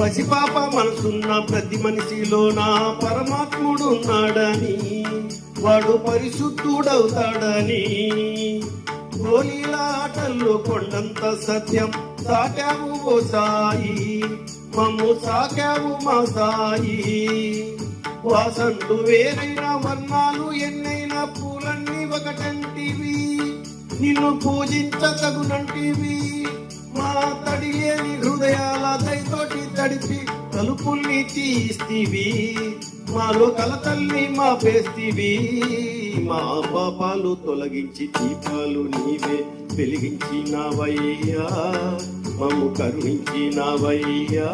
పసిపాప మనసున్న ప్రతి మనిషిలో నా పరమాత్ముడు ఉన్నాడని వాడు పరిశుద్ధుడవుతాడని. గోలీల ఆటల్లో కొండంత సత్యం సాకావు ఓ సాయి మమ్ము సాకావు మా సాయి. వాసంటు వేరైన వర్ణాలు ఎన్నైనా పూలన్నీ ఒకటంటివి నిన్ను పూజించతగునంటివి మా తడిలేని హృదయాల దయతోటి తడిపి తలుపుల్ని తీస్తివి. మాలో కలతల్ని మా పేస్తివి. మా పాపాలు తొలగించి దీపాలు నీవే వెలిగించినవయ్యా. మమ్ము కరుణించినవయ్యా.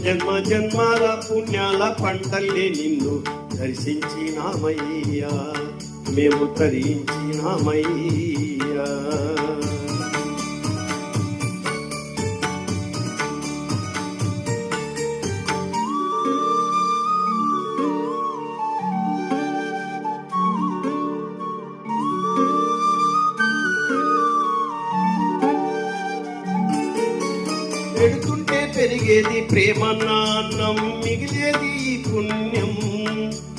జన్మ జన్మాల పుణ్యాల పంటల్లే నిన్ను దర్శించినామయ్యా. మేము తరించినామయ్యా. పెరిగేది ప్రేమన్నాన్నం మిగిలేది ఈ పుణ్యం.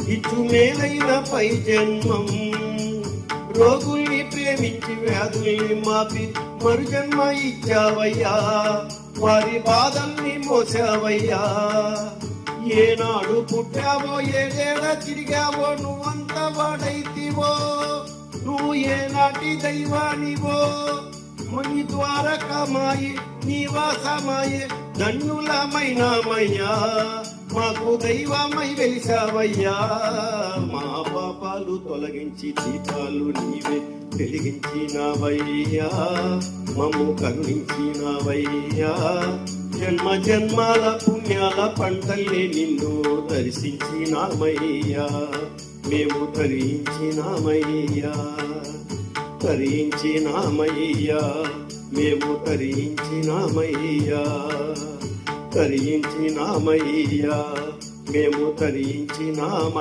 ఇచ్చు మేలైన పై జన్మం. రోగుల్ని ప్రేమించి వ్యాధుల్ని మాపి మరు జన్మ ఇచ్చావయ్యా. వారి బాధల్ని మోసావయ్యా. ఏనాడు పుట్టావో ఏడేడ తిరిగావో నువ్వంత వాడైతివో. నువ్వు ఏనాటి దైవానివో. ముని ద్వారకమాయి నీవాసమాయే ధన్యులమైనామయ్యా. మాకు దైవమై వెలిసావయ్యా మా పాపాలు తొలగించి దీపాలు నీవే వెలిగించినవయ్యా. మమ్ము కరుణించినవయ్యా. జన్మ జన్మాల పుణ్యాల పంటల్లే నిన్ను దర్శించినామయ్యా. మేము తరించినామయ్యా తరించినామయ్యా మేము తరించినామయ్యా తరించినామయ్యా మేము తరించినామయ్యా